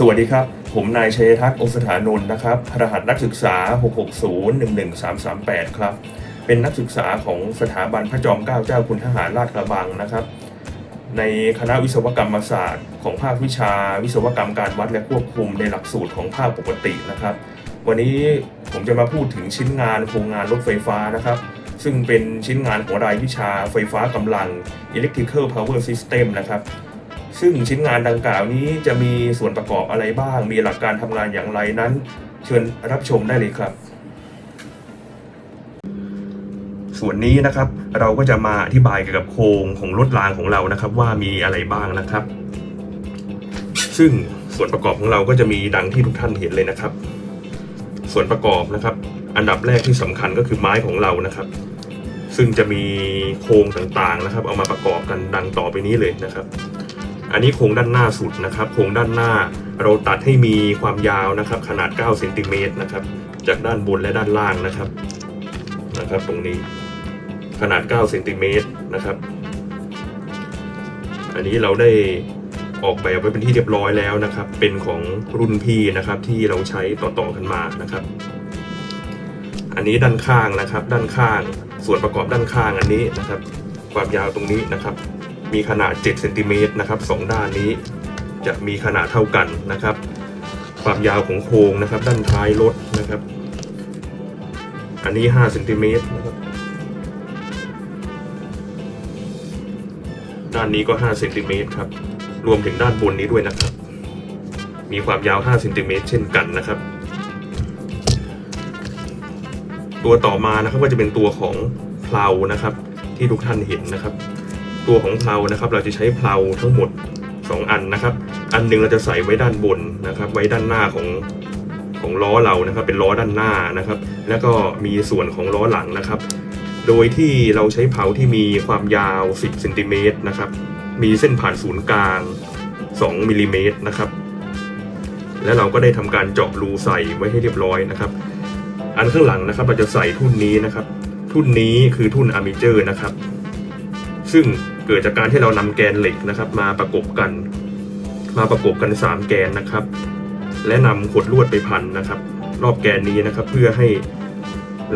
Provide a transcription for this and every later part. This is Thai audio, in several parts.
สวัสดีครับ ผมนายชัยทัศน์องศถานนท์นะครับ รหัสนักศึกษา 660-11338 ครับ เป็นนักศึกษาของสถาบันพระจอมเกล้าเจ้าคุณทหารราชกระบังนะครับ ในคณะวิศวกรรมศาสตร์ ของภาควิชาวิศวกรรมการวัดและควบคุมในหลักสูตรของภาคปกตินะครับ วันนี้ผมจะมาพูดถึงชิ้นงานโครงงานรถไฟฟ้านะครับ ซึ่งเป็นชิ้นงานของรายวิชาไฟฟ้ากำลัง Electrical Power System นะครับ ซึ่งชิ้นงานดังกล่าวนี้จะมีส่วนประกอบอะไรบ้าง มีหลักการทำงานอย่างไรนั้น เชิญรับชมได้เลยครับ ส่วนนี้นะครับเราก็จะมาอธิบายเกี่ยวกับโครงของรถรางของเรานะครับ ว่ามีอะไรบ้างนะครับ ซึ่งส่วนประกอบของเราก็จะมีดังที่ทุกท่านเห็นเลยนะครับ ส่วนประกอบนะครับ อันดับแรกที่สำคัญก็คือไม้ของเรานะครับ ซึ่งจะมีโครงต่างๆนะครับ เอามาประกอบกันดังต่อไปนี้เลยนะครับ อันนี้โครงด้านหน้าสุดนะครับโครงด้านหน้าเราตัดให้มีความยาวนะครับ ขนาด9เซนติเมตรนะครับจากด้านบนและด้านล่างนะครับนะครับ ตรงนี้ขนาด9เซนติเมตรนะครับ อันนี้เราได้ออกแบบไว้เป็นที่เรียบร้อยแล้วนะครับ เป็นของรุ่นพี่นะครับที่เราใช้ต่อๆกันมานะครับ อันนี้ด้านข้างนะครับ ด้านข้าง ส่วนประกอบด้านข้างอันนี้นะครับ ความยาวตรงนี้นะครับ มีขนาด 7 เซนติเมตรนะครับสองด้านนี้จะมีขนาดเท่ากันนะครับ ความยาวของโครงนะครับ ด้านท้ายรถนะครับ อันนี้5เซนติเมตรนะครับ ด้านนี้ก็5เซนติเมตรครับ รวมถึงด้านบนนี้ด้วยนะครับ มีความยาว5เซนติเมตรเช่นกันนะครับ ตัวต่อมานะครับก็จะเป็นตัวของเพลานะครับ ที่ทุกท่านเห็นนะครับ ตัวของเพลานะครับเราจะใช้เพลาทั้งหมด 2 อันนะครับ อันหนึงเราจะใส่ไว้ด้านบนนะครับ ไว้ด้านหน้าของของล้อเรานะครับ เป็นล้อด้านหน้านะครับ แล้วก็มีส่วนของล้อหลังนะครับ โดยที่เราใช้เพลาที่มีความยาว 10เซนติเมตรนะครับ มีเส้นผ่านศูนย์กลาง 2มิลลิเมตรนะครับ และเราก็ได้ทำการเจาะรูใส่ไว้ให้เรียบร้อยนะครับ อันข้างหลังนะครับเราจะใส่ทุ่นนี้นะครับ ทุ่นนี้คือทุ่นอะมิเจอร์นะครับ ซึ่ง เกิดจากการที่เรานำแกนเหล็กนะครับ มาประกบกัน มาประกบกัน 3 แกนนะครับ และนำขดลวดไปพันนะครับ รอบแกนนี้นะครับ เพื่อให้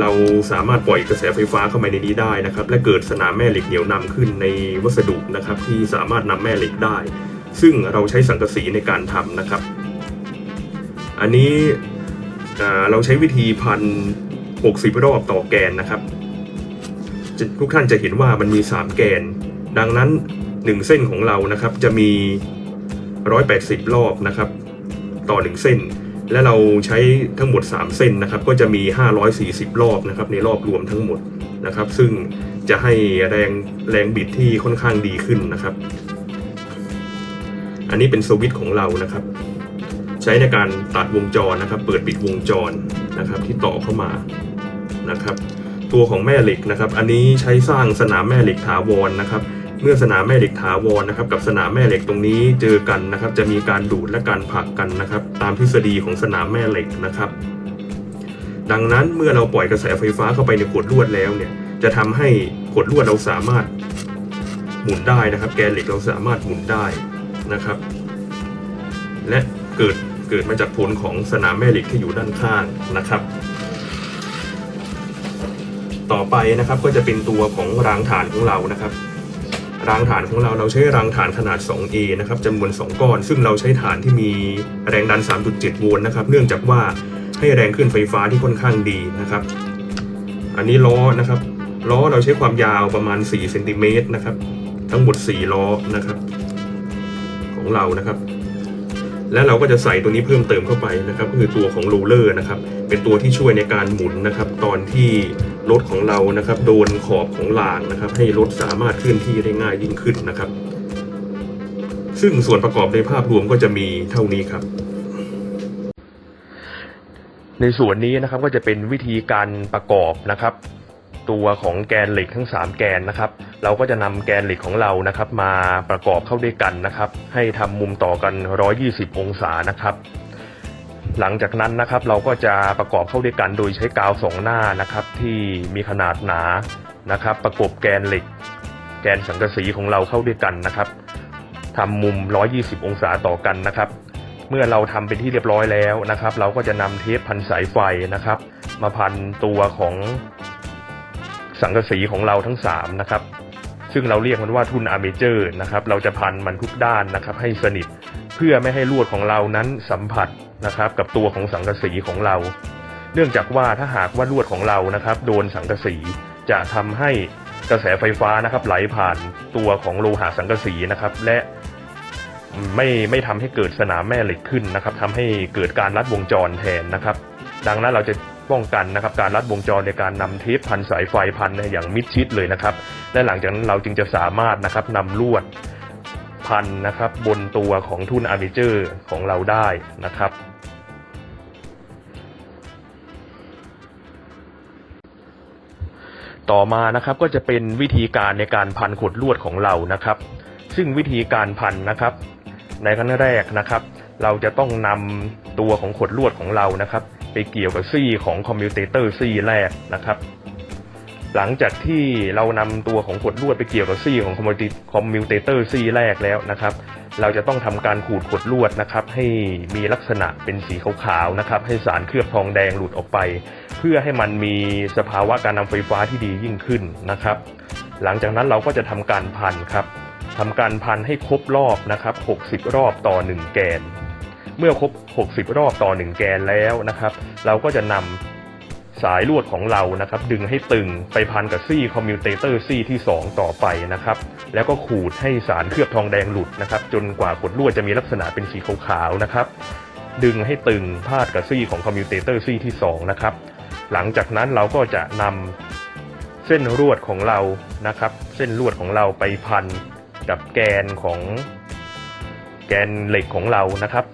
เราสามารถปล่อยกระแสไฟฟ้าเข้ามาในนี้ได้นะครับ และเกิดสนามแม่เหล็กเหนียวนำขึ้นในวัสดุนะครับ ที่สามารถนำแม่เหล็กได้ ซึ่งเราใช้สังกะสีในการทำนะครับ อันนี้เราใช้วิธีพัน60 รอบต่อแกนนะครับ ทุกท่านจะเห็นว่ามันมี 3 แกน ดังนั้น 1 เส้นของเรานะครับจะมี 180 รอบนะครับ ต่อ 1 เส้น และเราใช้ทั้งหมด 3 เส้นนะครับ ก็จะมี 540 รอบนะครับ ในรอบรวมทั้งหมดนะครับ ซึ่งจะให้แรงแรงบิดที่ค่อนข้างดีขึ้นนะครับ อันนี้เป็นสวิตช์ของเรานะครับ ใช้ในการตัดวงจรนะครับ เปิดปิดวงจรนะครับ ที่ต่อเข้ามานะครับ ตัวของแม่เหล็กนะครับ อันนี้ใช้สร้างสนามแม่เหล็กถาวรนะครับ เมื่อสนามแม่เหล็กถาวรนะครับ กับสนามแม่เหล็กตรงนี้เจอกันนะครับ จะมีการดูดและการผลักกันนะครับ ตามทฤษฎีของสนามแม่เหล็กนะครับ ดังนั้นเมื่อเราปล่อยกระแสไฟฟ้าเข้าไปในขวดลวดแล้วเนี่ย จะทำให้ขวดลวดเราสามารถหมุนได้นะครับ แกนเหล็กเราสามารถหมุนได้นะครับ และเกิดเกิดมาจากผลของสนามแม่เหล็กที่อยู่ด้านข้างนะครับ ต่อไปนะครับก็จะเป็นตัวของรางฐานของเรานะครับ รางฐานของเราเราใช้รางฐานขนาด 2A นะครับจำนวน 2 ก้อน ซึ่งเราใช้ฐานที่มีแรงดัน 3.7 โวลต์นะครับ เนื่องจากว่าให้แรงขึ้นไฟฟ้าที่ค่อนข้างดีนะครับ อันนี้ล้อนะครับ ล้อเราใช้ความยาวประมาณ4เซนติเมตรนะครับ ทั้งหมด 4 ล้อนะครับ ของเรานะครับ และเราก็จะใส่ตัวนี้เพิ่มเติมเข้าไปนะครับก็คือตัวของโรลเลอร์นะครับเป็นตัวที่ช่วยในการหมุนนะครับ ตอนที่รถของเรานะครับ โดนขอบของรางนะครับ ให้รถสามารถเคลื่อนที่ได้ง่ายยิ่งขึ้นนะครับ ซึ่งส่วนประกอบในภาพรวมก็จะมีเท่านี้ครับในส่วนนี้นะครับก็จะเป็นวิธีการประกอบนะครับ ตัวของแกนเหล็กทั้ง 3 แกนนะครับ เราก็จะนำแกนเหล็กของเรานะครับ มาประกอบเข้าด้วยกันนะครับ ให้ทำมุมต่อกัน 120 องศานะครับหลังจากนั้นนะครับเราก็จะประกอบเข้าด้วยกันโดยใช้กาวสองหน้านะครับ ที่มีขนาดหนานะครับ ประกบแกนเหล็ก แกนสังกะสีของเราเข้าด้วยกันนะครับทำมุม 120 องศาต่อกันนะครับ เมื่อเราทำเป็นที่เรียบร้อยแล้วนะครับ เราก็จะนำเทปพันสายไฟนะครับ มาพันตัวของ สังกะสีของเราทั้งสามนะครับซึ่งเราเรียกมันว่าทุนอาร์เมเจอร์นะครับเราจะพันมันทุกด้านนะครับให้สนิทเพื่อไม่ให้ลวดของเรานั้นสัมผัสนะครับกับตัวของสังกะสีของเรา เนื่องจากว่าถ้าหากว่าลวดของเรานะครับโดนสังกะสีจะทำให้กระแสไฟฟ้านะครับไหลผ่านตัวของโลหะสังกะสีนะครับและไม่ไม่ทำให้เกิดสนามแม่เหล็กขึ้นนะครับทำให้เกิดการลัดวงจรแทนนะครับ ดังนั้นเราจะ ป้องกันนะครับการลัดวงจรในการนำเทปพันสายไฟพันอย่างมิดชิดเลยนะครับและหลังจากนั้นเราจึงจะสามารถนะครับนำลวดพันนะครับบนตัวของทุนอาร์เมเจอร์ของเราได้นะครับต่อมานะครับก็จะเป็นวิธีการในการพันขดลวดของเรานะครับ ซึ่งวิธีการพันนะครับ ในขั้นแรกนะครับ เราจะต้องนำตัวของขดลวดของเรานะครับ ไปเกี่ยวกับซี่ของคอมมิวเตเตอร์ซี่แรกนะครับ หลังจากที่เรานำตัวของขดลวดไปเกี่ยวกับซี่ของคอมมิวเตเตอร์ซี่แรกแล้วนะครับ เราจะต้องทำการขูดขดลวดนะครับ ให้มีลักษณะเป็นสีขาวๆนะครับ ให้สารเคลือบทองแดงหลุดออกไป เพื่อให้มันมีสภาวะการนำไฟฟ้าที่ดียิ่งขึ้นนะครับ หลังจากนั้นเราก็จะทำการพันครับทำการพันให้ครบรอบนะครับ 60 รอบต่อ 1 แกน มื่อครบ 60 รอบต่อ 1 แกนแล้วนะครับ เราก็จะนำสายลวดของเรานะครับ ดึงให้ตึงไปพันกับซี่คอมมิวเตเตอร์ซี่ที่ 2 ต่อไปนะครับ แล้วก็ขูดให้สารเคลือบทองแดงหลุดนะครับ จนกว่าขดลวดจะมีลักษณะเป็นสีขาวๆนะครับ ดึงให้ตึงพาดกับซี่ของคอมมิวเตเตอร์ซี่ที่ 2 นะครับ หลังจากนั้นเราก็จะนำเส้นลวดของเรานะครับ เส้นลวดของเราไปพันกับแกนของแกนเหล็กของเรานะครับ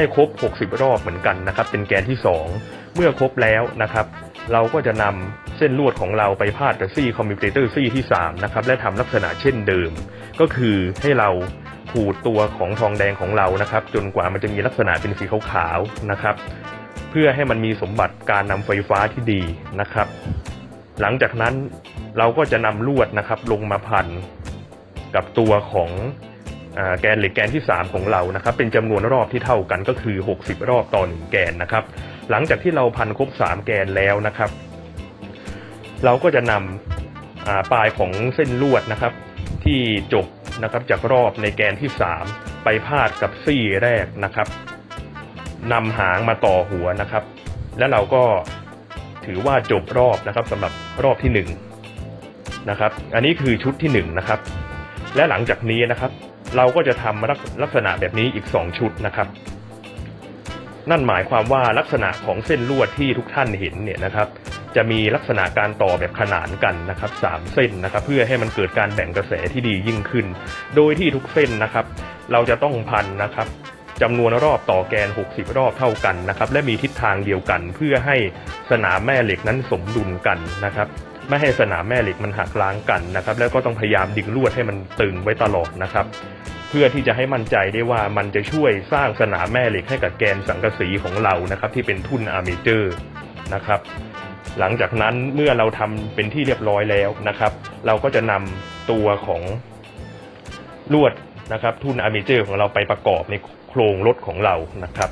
ให้ครบ 60 รอบเหมือนกันนะครับ เป็นแกนที่ 2 เมื่อครบแล้วนะครับ เราก็จะนำเส้นลวดของเราไปพาดกับซี่คอมมิวเตอร์ซี่ที่ 3 นะครับ และทำลักษณะเช่นเดิม ก็คือให้เราขูดตัวของทองแดงของเรานะครับ จนกว่ามันจะมีลักษณะเป็นสีขาวๆนะครับ เพื่อให้มันมีสมบัติการนำไฟฟ้าที่ดีนะครับ หลังจากนั้นเราก็จะนำลวดนะครับลงมาพันกับตัวของ แกนเหล็กแกนที่ 3 ของเรานะครับเป็นจำนวนรอบที่เท่ากันก็คือ 60 รอบต่อ 1 แกนนะครับ หลังจากที่เราพันครบ 3 แกนแล้วนะครับ เราก็จะนำอ่าปลายของเส้นลวดนะครับ ที่จบนะครับจากรอบในแกนที่ 3 ไปพาดกับซี่แรกนะครับนำหางมาต่อหัวนะครับ แล้วเราก็ถือว่าจบรอบนะครับสำหรับรอบที่หนึ่งนะครับ อันนี้คือชุดที่หนึ่งนะครับ และหลังจากนี้นะครับ เราก็จะทำลักลักษณะแบบนี้อีกสองชุดนะครับ นั่นหมายความว่าลักษณะของเส้นลวดที่ทุกท่านเห็นเนี่ยนะครับ จะมีลักษณะการต่อแบบขนานกันนะครับสามเส้นนะครับ เพื่อให้มันเกิดการแบ่งกระแสที่ดียิ่งขึ้น โดยที่ทุกเส้นนะครับ เราจะต้องพันนะครับจำนวนรอบต่อแกน 60 รอบเท่ากันนะครับ และมีทิศทางเดียวกัน เพื่อให้สนามแม่เหล็กนั้นสมดุลกันนะครับ ไม่ให้สนามแม่เหล็กมันหักล้างกันนะครับ แล้วก็ต้องพยายามดึงลวดให้มันตึงไว้ตลอดนะครับ เพื่อที่จะให้มั่นใจได้ว่ามันจะช่วยสร้างสนามแม่เหล็กให้กับแกนสังกะสีของเรานะครับ ที่เป็นทุ่นอาร์เมเจอร์นะครับ หลังจากนั้นเมื่อเราทำเป็นที่เรียบร้อยแล้วนะครับ เราก็จะนำตัวของลวดนะครับ ทุ่นอาร์เมเจอร์ของเราไปประกอบในโครงรถของเรานะครับ